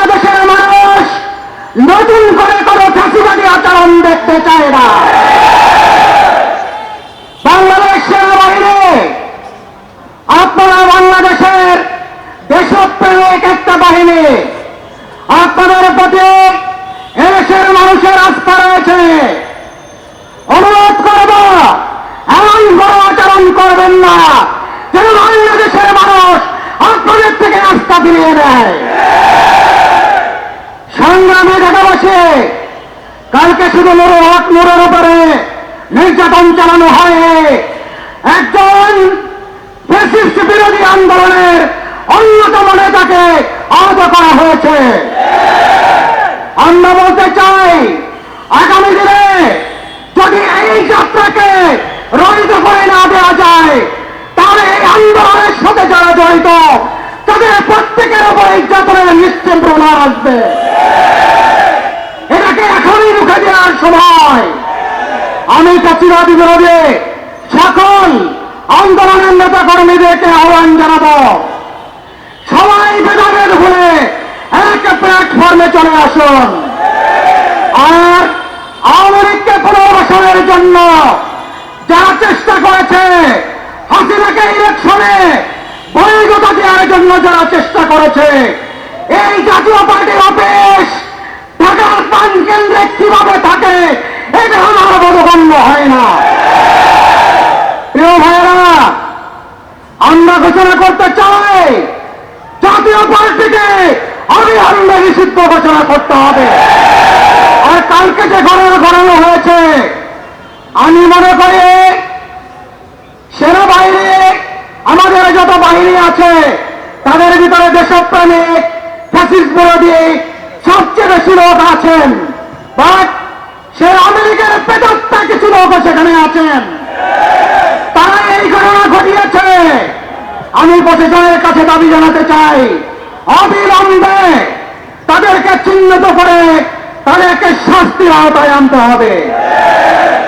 বাংলাদেশের মানুষ নতুন করে কোনো ফাঁসিবাদী আচরণ সংগ্রামে দেখা বসে কালকে শুধু মোড় হক মোড়ের উপরে নির্যাতন চালানো হয়। একজন বিরোধী আন্দোলনের অন্যতম নেতাকে আহত করা হয়েছে। আমরা বলতে চাই, আগামী দিনে যদি এই যাত্রাকে রহিত করে না দেওয়া যায়, তাহলে এই আন্দোলনের সাথে যারা জড়িত, তাদের প্রত্যেকের উপর নিশ্চিত প্রমাণ আসবে। সময় আমি কাচিরাদি বিরোধী সকল আন্দোলনের নেতা কর্মীদেরকে আহ্বান জানাব। সবাই ভেদাভেদ ভুলে এক প্ল্যাটফর্মে চলে আসুন। আর আওয়ামী পুনর্বাসনের জন্য যারা চেষ্টা করেছে, হাসিনাকে ইলেকশনে বহির্গত দেওয়ার জন্য যারা চেষ্টা করেছে, এই জাতীয় পার্টির অফিস ঢাকার পান কেন্দ্রে কীভাবে থাকে এটা আমার বোধগম্য হয় না। প্রিয় ভাইয়েরা, আমরা ঘোষণা করতে চাই, জাতীয় পার্টিকে অবিলম্বে নিষিদ্ধ ঘোষণা করতে হবে। আর কালকে যে ঘটনা ঘটানো হয়েছে, আমি মনে করি সেনাবাহিনী আমাদের যত বাহিনী আছে, তাদের ভিতরে দেশপ্রেমিক ফ্যাসিস্ট বিরোধী সবচেয়ে বেশি লোক আছেন। বাট আছেন। তারা এই ঘটনা ঘটিয়েছে। আমি প্রশাসনের কাছে দাবি জানাতে চাই। অবিলম্বে তাদেরকে চিহ্নিত করে তাদেরকে শাস্তির আওতায় আনতে হবে।